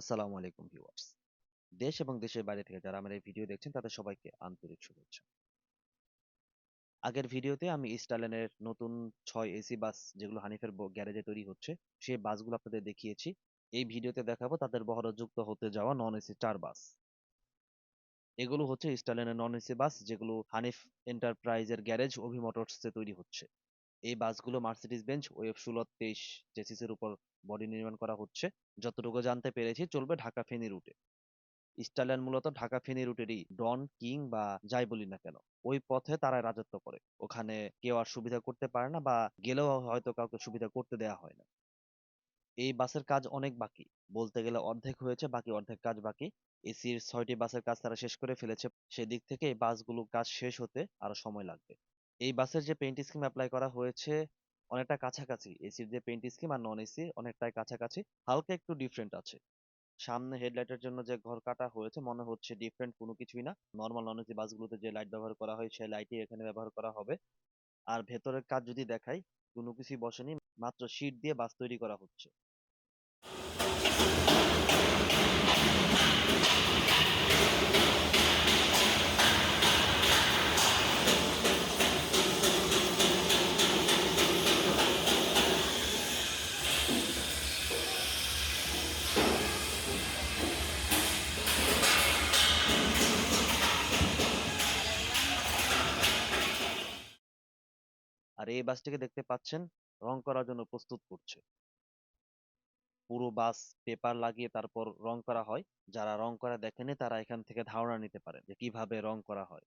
আসসালামু আলাইকুম ভিউয়ার্স। দেশ এবং দেশের বাইরে থেকে যারা আমার এই ভিডিও দেখছেন, তাদের সবাইকে আন্তরিক শুভেচ্ছা। আগের ভিডিওতে আমি স্টালিনের নতুন ছয় এসি বাস যেগুলো হানিফের গ্যারেজে তৈরি হচ্ছে সেই বাসগুলো আপনাদের দেখিয়েছি। এই ভিডিওতে দেখাবো তাদের বহরে যুক্ত হতে যাওয়া নন এসি চার বাস। এগুলো হচ্ছে ইস্টালেনের নন এসি বাস, যেগুলো হানিফ এন্টারপ্রাইজের গ্যারেজ অভি মোটরসে তৈরি হচ্ছে। এই বাসগুলো মার্সিডিজ বেঞ্চ ওয়েব ষোলো তেইশ চেসিসের উপর বডি নির্মাণ করা হচ্ছে। যতটুকু জানতে পেরেছি, চলবে ঢাকা ফেনী রুটে স্টাইলার মূলত ঢাকা ফেনী রুটেরই ডন কিং বা যাই বলি না কেন, ওই পথে তারা রাজত্ব করে। ওখানে কেউ আর সুবিধা করতে পারে না বা গেলেও হয়তো কাউকে সুবিধা করতে দেয়া হয় না। এই বাসের কাজ অনেক বাকি। বলতে গেলে অর্ধেক হয়েছে, বাকি অর্ধেক কাজ বাকি। এসির ছয়টি বাসের কাজ তারা শেষ করে ফেলেছে। সেদিক থেকে এই বাসগুলো কাজ শেষ হতে আরও সময় লাগবে। এই বাসের যে পেইন্ট স্কিম অ্যাপ্লাই করা হয়েছে, অনেকটা কাছাকাছি। এসির যে পেইন্ট স্কিম আর নন এসি অনেকটাই কাছাকাছি, হালকা একটু ডিফারেন্ট আছে। সামনে হেডলাইটের জন্য যে ঘর কাটা হয়েছে, মনে হচ্ছে ডিফারেন্ট কোনো কিছুই না। নর্মাল নন এসি বাসগুলোতে যে লাইট ব্যবহার করা হয়, সেই লাইটই এখানে ব্যবহার করা হবে। আর ভেতরের কাজ যদি দেখাই, কোনো কিছুই বসেনি, মাত্র শীট দিয়ে বাস তৈরি করা হচ্ছে। আর এই বাসটিকে দেখতে পাচ্ছেন, রং করার জন্য প্রস্তুত করছে। পুরো বাস পেপার লাগিয়ে তারপর রং করা হয়। যারা রং করা দেখেনি তারা এখান থেকে ধারণা নিতে পারে যে কীভাবে রং করা হয়।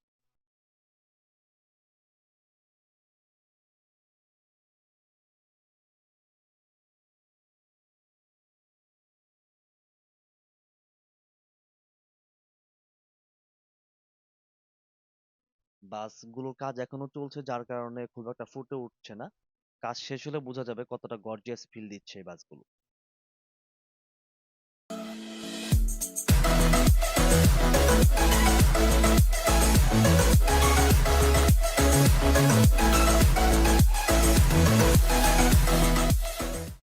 বাসগুলোর কাজ এখনও চলছে, যার কারণে খুব একটা ফুটে উঠছে না কাজ শেষ হলে বোঝা যাবে কতটা গর্জিয়াস ফিল দিচ্ছে এই বাসগুলো